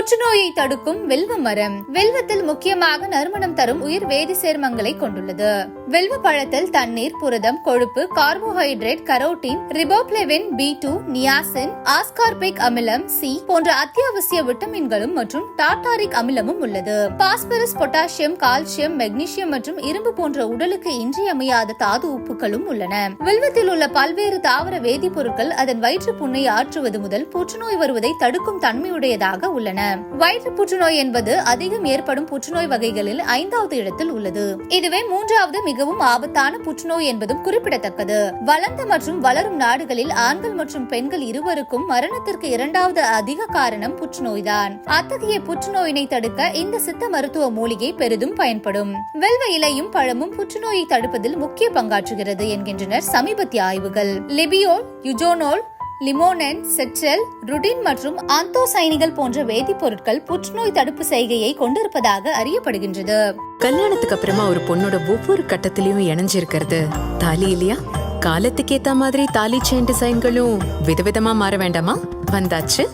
புற்றுநோயை தடுக்கும் வெல்வ மரம். வெல்வத்தில் முக்கியமாக நறுமணம் தரும் உயிர் வேதி சேர்மங்களை கொண்டுள்ளது. வெல்வ பழத்தில் தண்ணீர் புரதம் கொழுப்பு carbohydrate carotene riboflavin B two niacin ascorbic அமிலம் சி போன்ற அத்தியாவசிய விட்டமின்களும் மற்றும் டாட்டாரிக் அமிலமும் உள்ளது. பாஸ்பரஸ் பொட்டாசியம் கால்சியம் மெக்னீசியம் மற்றும் இரும்பு போன்ற உடலுக்கு இன்றியமையாத தாது உப்புகளும் உள்ளன. வெல்வத்தில் உள்ள பல்வேறு தாவர வேதிப்பொருட்கள் அதன் வயிற்று புண்ணை ஆற்றுவது முதல் புற்றுநோய் வருவதை தடுக்கும் தன்மையுடையதாக உள்ளன. வயிற்று புற்றுநோய் என்பது அதிகம் ஏற்படும் புற்றுநோய் வகைகளில் ஐந்தாவது இடத்தில் உள்ளது. இதுவே மூன்றாவது மிகவும் ஆபத்தான புற்றுநோய் என்பதும் குறிப்பிடத்தக்கது. வளர்ந்த மற்றும் வளரும் நாடுகளில் ஆண்கள் மற்றும் பெண்கள் இருவருக்கும் மரணத்திற்கு இரண்டாவது அதிக காரணம் புற்றுநோய்தான். அத்தகைய புற்றுநோயினை தடுக்க இந்த சித்த மருத்துவ மூலிகை பெரிதும் பயன்படும். வெல்வ இலையும் பழமும் புற்றுநோயை தடுப்பதில் முக்கிய பங்காற்றுகிறது என்கின்றனர் சமீபத்திய ஆய்வுகள். லிபியோல் யுஜோனோல் லிமோனன் செட்ரெல் ருடின் மற்றும் ஆந்தோசைனிகள் போன்ற வேதிப்பொருட்கள் புற்றுநோய் தடுப்பு செய்கையை கொண்டிருப்பதாக அறியப்படுகின்றது. கல்யாணத்துக்கு அப்புறமா ஒரு பொண்ணோட ஒவ்வொரு கட்டத்திலயும் இணைஞ்சிருக்கிறது. தாலி இல்லையா? காலத்துக்கு ஏத்த மாதிரி தாலி செயின் டிசைன்களும் விதவிதமா மாற வேண்டாமா? வந்தாச்சு.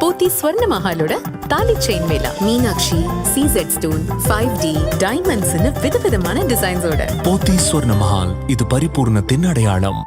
போத்தி ஸ்வர்ண மஹாலோட தாலி செயின் மேளா. மீனாட்சி சீசெட் ஸ்டோன் ஃபைவ் டி டைமண்ட்ஸ்னு விதவிதமான டிசைன்ஸோட போத்தி ஸ்வர்ண மஹால் இது பரிபூர்ணத்தின் அடையாளம்